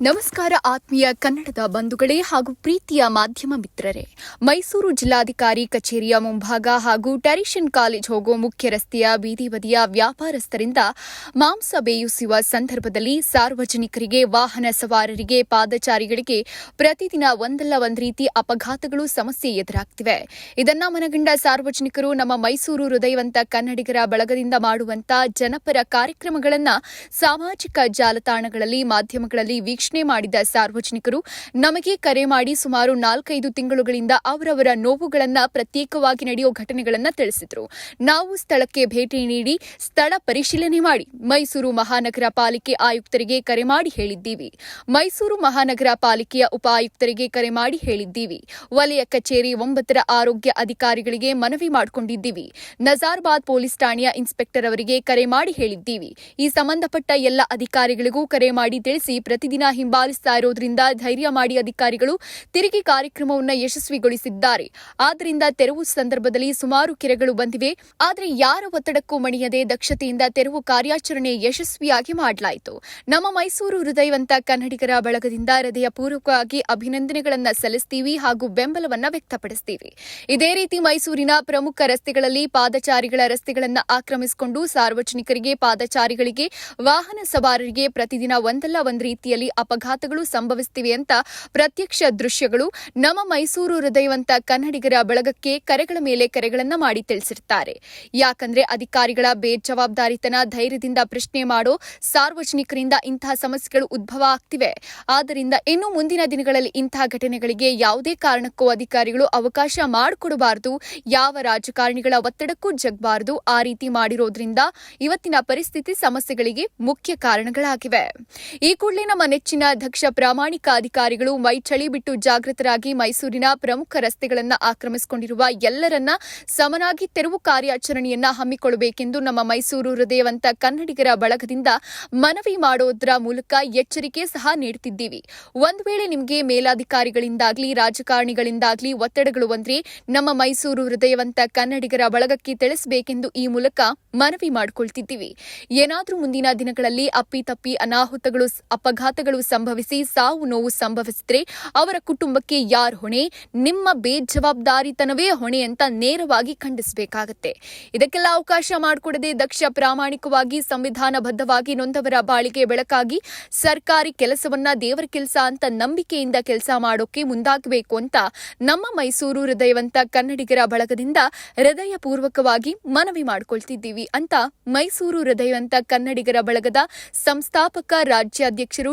ನಮಸ್ಕಾರ ಆತ್ಮೀಯ ಕನ್ನಡದ ಬಂಧುಗಳೇ ಹಾಗೂ ಪ್ರೀತಿಯ ಮಾಧ್ಯಮ ಮಿತ್ರರೇ. ಮೈಸೂರು ಜಿಲ್ಲಾಧಿಕಾರಿ ಕಚೇರಿಯ ಮುಂಭಾಗ ಹಾಗೂ ಟೆರಿಷನ್ ಕಾಲೇಜ್ ಹೋಗೋ ಮುಖ್ಯ ರಸ್ತೆಯ ಬೀದಿ ಬದಿಯ ವ್ಯಾಪಾರಸ್ಥರಿಂದ ಮಾಂಸ ಬೇಯಿಸುವ ಸಂದರ್ಭದಲ್ಲಿ ಸಾರ್ವಜನಿಕರಿಗೆ ವಾಹನ ಸವಾರರಿಗೆ ಪಾದಚಾರಿಗಳಿಗೆ ಪ್ರತಿದಿನ ಒಂದಲ್ಲ ಒಂದು ರೀತಿ ಅಪಘಾತಗಳು ಸಮಸ್ಯೆ ಎದುರಾಗ್ತಿವೆ. ಇದನ್ನ ಮನಗಂಡ ಸಾರ್ವಜನಿಕರು ನಮ್ಮ ಮೈಸೂರು ಹೃದಯವಂತ ಕನ್ನಡಿಗರ ಬಳಗದಿಂದ ಮಾಡುವಂತ ಜನಪರ ಕಾರ್ಯಕ್ರಮಗಳನ್ನ ಸಾಮಾಜಿಕ ಜಾಲತಾಣಗಳಲ್ಲಿ, ಮಾಧ್ಯಮಗಳಲ್ಲಿ ವೀಕ್ಷಣೆ ಮಾಡಿದ ಸಾರ್ವಜನಿಕರು, ನಮಗೆ ಕರೆ ಮಾಡಿ ಸುಮಾರು ನಾಲ್ಕೈದು ತಿಂಗಳುಗಳಿಂದ ಅವರವರ ನೋವುಗಳನ್ನು ಪ್ರತ್ಯೇಕವಾಗಿ ನಡೆಯೋ ಘಟನೆಗಳನ್ನು ತಿಳಿಸಿದರು. ನಾವು ಸ್ಥಳಕ್ಕೆ ಭೇಟಿ ನೀಡಿ ಸ್ಥಳ ಪರಿಶೀಲನೆ ಮಾಡಿ, ಮೈಸೂರು ಮಹಾನಗರ ಪಾಲಿಕೆ ಆಯುಕ್ತರಿಗೆ ಕರೆ ಮಾಡಿ ಹೇಳಿದ್ದೀವಿ. ಮೈಸೂರು ಮಹಾನಗರ ಪಾಲಿಕೆಯ ಉಪ ಆಯುಕ್ತರಿಗೆ ಕರೆ ಮಾಡಿ ಹೇಳಿದ್ದೀವಿ. ವಲಯ ಕಚೇರಿ ಒಂಬತ್ತರ ಆರೋಗ್ಯ ಅಧಿಕಾರಿಗಳಿಗೆ ಮನವಿ ಮಾಡಿಕೊಂಡಿದ್ದೀವಿ. ನಜಾರ್ಬಾದ್ ಪೊಲೀಸ್ ಠಾಣೆಯ ಇನ್ಸ್ಪೆಕ್ಟರ್ ಅವರಿಗೆ ಕರೆ ಮಾಡಿ ಹೇಳಿದ್ದೀವಿ. ಈ ಸಂಬಂಧಪಟ್ಟ ಎಲ್ಲ ಅಧಿಕಾರಿಗಳಿಗೂ ಕರೆ ಮಾಡಿ ತಿಳಿಸಿ ಪ್ರತಿದಿನ ಹಿಂಬಾಲಿಸ್ತಾ ಇರೋದ್ರಿಂದ ಧೈರ್ಯ ಮಾಡಿ ಅಧಿಕಾರಿಗಳು ತಿರುಗಿ ಕಾರ್ಯಕ್ರಮವನ್ನು ಯಶಸ್ವಿಗೊಳಿಸಿದ್ದಾರೆ. ಆದ್ದರಿಂದ ತೆರವು ಸಂದರ್ಭದಲ್ಲಿ ಸುಮಾರು ಕೆರೆಗಳು ಬಂದಿವೆ. ಆದರೆ ಯಾರ ಒತ್ತಡಕ್ಕೂ ಮಣಿಯದೆ ದಕ್ಷತೆಯಿಂದ ತೆರವು ಕಾರ್ಯಾಚರಣೆ ಯಶಸ್ವಿಯಾಗಿ ಮಾಡಲಾಯಿತು. ನಮ್ಮ ಮೈಸೂರು ಹೃದಯವಂತ ಕನ್ನಡಿಗರ ಬಳಗದಿಂದ ಹೃದಯಪೂರ್ವಕವಾಗಿ ಅಭಿನಂದನೆಗಳನ್ನು ಸಲ್ಲಿಸ್ತೀವಿ ಹಾಗೂ ಬೆಂಬಲವನ್ನು ವ್ಯಕ್ತಪಡಿಸ್ತೀವಿ. ಇದೇ ರೀತಿ ಮೈಸೂರಿನ ಪ್ರಮುಖ ರಸ್ತೆಗಳಲ್ಲಿ ಪಾದಚಾರಿಗಳ ರಸ್ತೆಗಳನ್ನು ಆಕ್ರಮಿಸಿಕೊಂಡು ಸಾರ್ವಜನಿಕರಿಗೆ ಪಾದಚಾರಿಗಳಿಗೆ ವಾಹನ ಸವಾರರಿಗೆ ಪ್ರತಿದಿನ ಒಂದಲ್ಲ ಒಂದು ರೀತಿಯಲ್ಲಿ ಅಪಘಾತಗಳು ಸಂಭವಿಸುತ್ತಿವೆ ಅಂತ ಪ್ರತ್ಯಕ್ಷ ದೃಶ್ಯಗಳು ನಮ್ಮ ಮೈಸೂರು ಹೃದಯವಂತ ಕನ್ನಡಿಗರ ಬಳಗಕ್ಕೆ ಕರೆಗಳ ಮೇಲೆ ಕರೆಗಳನ್ನ ಮಾಡಿ ತಿಳಿಸಿರ್ತಾರೆ. ಯಾಕಂದ್ರೆ ಅಧಿಕಾರಿಗಳ ಬೇಜವಾಬ್ದಾರಿತನ, ಧೈರ್ಯದಿಂದ ಪ್ರಶ್ನೆ ಮಾಡೋ, ಸಾರ್ವಜನಿಕರಿಂದ ಇಂತಹ ಸಮಸ್ಯೆಗಳು ಉದ್ಭವ ಆಗ್ತಿವೆ. ಆದ್ದರಿಂದ ಇನ್ನು ಮುಂದಿನ ದಿನಗಳಲ್ಲಿ ಇಂತಹ ಘಟನೆಗಳಿಗೆ ಯಾವುದೇ ಕಾರಣಕ್ಕೂ ಅಧಿಕಾರಿಗಳು ಅವಕಾಶ ಮಾಡಿಕೊಡಬಾರದು, ಯಾವ ರಾಜಕಾರಣಿಗಳ ಒತ್ತಡಕ್ಕೂ ಜಗಬಾರದು, ಆ ರೀತಿ ಮಾಡಿರೋದ್ರಿಂದ ಇವತ್ತಿನ ಪರಿಸ್ಥಿತಿ ಸಮಸ್ಯೆಗಳಿಗೆ ಮುಖ್ಯ ಕಾರಣಗಳಾಗಿವೆ. ಈ ಕೂಡಲೇ ನಮ್ಮ ನೆಚ್ಚಿನ ದಕ್ಷ ಪ್ರಾಮಾಣಿಕ ಅಧಿಕಾರಿಗಳು ಮೈ ಚಳಿ ಬಿಟ್ಟು ಜಾಗೃತರಾಗಿ ಮೈಸೂರಿನ ಪ್ರಮುಖ ರಸ್ತೆಗಳನ್ನು ಆಕ್ರಮಿಸಿಕೊಂಡಿರುವ ಎಲ್ಲರನ್ನ ಸಮನಾಗಿ ತೆರವು ಕಾರ್ಯಾಚರಣೆಯನ್ನ ಹಮ್ಮಿಕೊಳ್ಳಬೇಕೆಂದು ನಮ್ಮ ಮೈಸೂರು ಹೃದಯವಂತ ಕನ್ನಡಿಗರ ಬಳಗದಿಂದ ಮನವಿ ಮಾಡೋದ್ರ ಮೂಲಕ ಎಚ್ಚರಿಕೆ ಸಹ ನೀಡುತ್ತಿದ್ದೀವಿ. ಒಂದು ವೇಳೆ ನಿಮಗೆ ಮೇಲಾಧಿಕಾರಿಗಳಿಂದಾಗ್ಲಿ, ರಾಜಕಾರಣಿಗಳಿಂದಾಗ್ಲಿ ಒತ್ತಡಗಳು ಬಂದ್ರೆ ನಮ್ಮ ಮೈಸೂರು ಹೃದಯವಂತ ಕನ್ನಡಿಗರ ಬಳಗಕ್ಕೆ ತಿಳಿಸಬೇಕೆಂದು ಈ ಮೂಲಕ ಮನವಿ ಮಾಡಿಕೊಳ್ತಿದ್ದೀವಿ. ಏನಾದರೂ ಮುಂದಿನ ದಿನಗಳಲ್ಲಿ ಅಪ್ಪಿತಪ್ಪಿ, ಅನಾಹುತಗಳು, ಅಪಘಾತಗಳು ಸಂಭವಿಸಿ, ಸಾವು ನೋವು ಸಂಭವಿಸಿದ್ರೆ ಅವರ ಕುಟುಂಬಕ್ಕೆ ಯಾರ್ ಹೊಣೆ? ನಿಮ್ಮ ಬೇಜವಾಬ್ದಾರಿತನವೇ ಹೊಣೆ ಅಂತ ನೇರವಾಗಿ ಖಂಡಿಸಬೇಕಾಗತ್ತೆ. ಇದಕ್ಕೆಲ್ಲ ಅವಕಾಶ ಮಾಡಿಕೊಡದೆ ದಕ್ಷ ಪ್ರಾಮಾಣಿಕವಾಗಿ, ಸಂವಿಧಾನಬದ್ಧವಾಗಿ ನೊಂದವರ ಬಾಳಿಗೆ ಬೆಳಕಾಗಿ ಸರ್ಕಾರಿ ಕೆಲಸವನ್ನ ದೇವರ ಕೆಲಸ ಅಂತ ನಂಬಿಕೆಯಿಂದ ಕೆಲಸ ಮಾಡೋಕೆ ಮುಂದಾಗಬೇಕು ಅಂತ ನಮ್ಮ ಮೈಸೂರು ಹೃದಯವಂತ ಕನ್ನಡಿಗರ ಬಳಗದಿಂದ ಹೃದಯಪೂರ್ವಕವಾಗಿ ಮನವಿ ಮಾಡಿಕೊಳ್ತಿದ್ದೀವಿ ಅಂತ ಮೈಸೂರು ಹೃದಯವಂತ ಕನ್ನಡಿಗರ ಬಳಗದ ಸಂಸ್ಥಾಪಕ ರಾಜ್ಯಾಧ್ಯಕ್ಷರು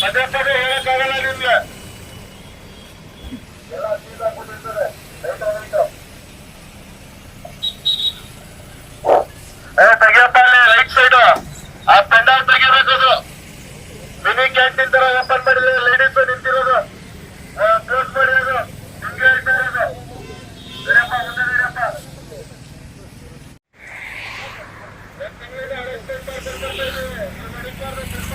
ಪದೇ ಪದೇ ಹೇಳಕ್ಕಾಗಲ್ಲ ನಿಮ್ಗೆ. ಅಲ್ಲಿ ರೈಟ್ ಸೈಡ್ ಆ ಪೆಂಡಾಲ್ ತೆಗಿಬೇಕದು ಮಿನಿ ಕ್ಯಾಂಟೀನ್ ತರ ಓಪನ್ ಮಾಡಿದ್ರೆ ಲೇಡೀಸ್ ನಿಂತಿರೋದು ಕ್ಲೋಸ್ ಮಾಡಿ ಅದು ನಿಮ್ಗೆ ಹೇಳ್ತಾ ಇರೋದು ನಡೀಯಪ್ಪ, ಮುಂದೆ ನಡೀಯಪ್ಪ. ಒಂದ್ ತಿಂಗಳಿಂದ arrestment ಮಾಡ್ಕೊಂಡು ಬರ್ತಾ ಇದೀವಿ. ನೀವು ನಡೀಬಾರ್ದು ಸ್ವಲ್ಪ.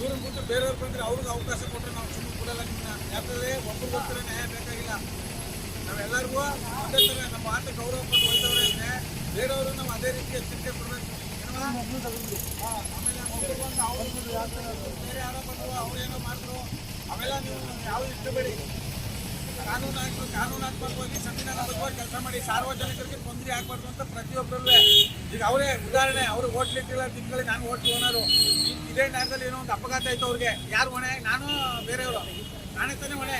ಇವ್ರನ್ನ ಬಿಟ್ಟು ಬೇರೆಯವ್ರು ಬಂದ್ರೆ ಅವ್ರಿಗೆ ಅವಕಾಶ ಕೊಟ್ಟರೆ ನಾವು ಸುಮ್ಮನೆ ಕೊಡಲ್ಲ ನಿಮ್ಮನ್ನ ಯಾಕಂದ್ರೆ ಒಬ್ಬರು ಹೋಗ್ತಾರೆ ನ್ಯಾಯ ಬೇಕಾಗಿಲ್ಲ. ನಾವೆಲ್ಲರಿಗೂ ಅದೇ ಥರ ನಮ್ಮ ಆಟ ಗೌರವ ಕೊಟ್ಟು ಹೋಯ್ತವ್ರೆ ಅಂದರೆ ಬೇರೆಯವರು ನಾವು ಅದೇ ರೀತಿ ಎಚ್ಚರಿಕೆ ಕೊಡಬೇಕು. ಆಮೇಲೆ ಅವ್ರು. ಬೇರೆ ಯಾರೋ ಬಂದರು ಏನೋ ಮಾಡಿದ್ರು, ಅವೆಲ್ಲ ನೀವು ಯಾವ ಇಷ್ಟಬೇಡಿ ಕಾನೂನು ಕಾನೂನಾತ್ಮಕವಾಗಿ ಸಂವಿಧಾನಾತ್ಮಕವಾಗಿ ಕೆಲಸ ಮಾಡಿ ಸಾರ್ವಜನಿಕರಿಗೆ ತೊಂದರೆ ಆಗ್ಬಾರ್ದು ಅಂತ ಪ್ರತಿಯೊಬ್ಬರಲ್ಲೂ ಈಗ ಅವರೇ ಉದಾಹರಣೆ, ಅವರು ಓಟ್ಲಿಟ್ಟಿಲ್ಲ ತಿಂಗಳಿಗೆ ನಾನು ಓಟ್ ಓನರು ಇದೇ ಜಾಗದಲ್ಲಿ ಏನೋ ಒಂದು ಅಪಘಾತ ಆಯ್ತು ಅವ್ರಿಗೆ. ಯಾರು ಹೊಣೆ? ನಾನು ಬೇರೆಯವರು. ನಾನೇ ತಾನೇ ಹೊಣೆ?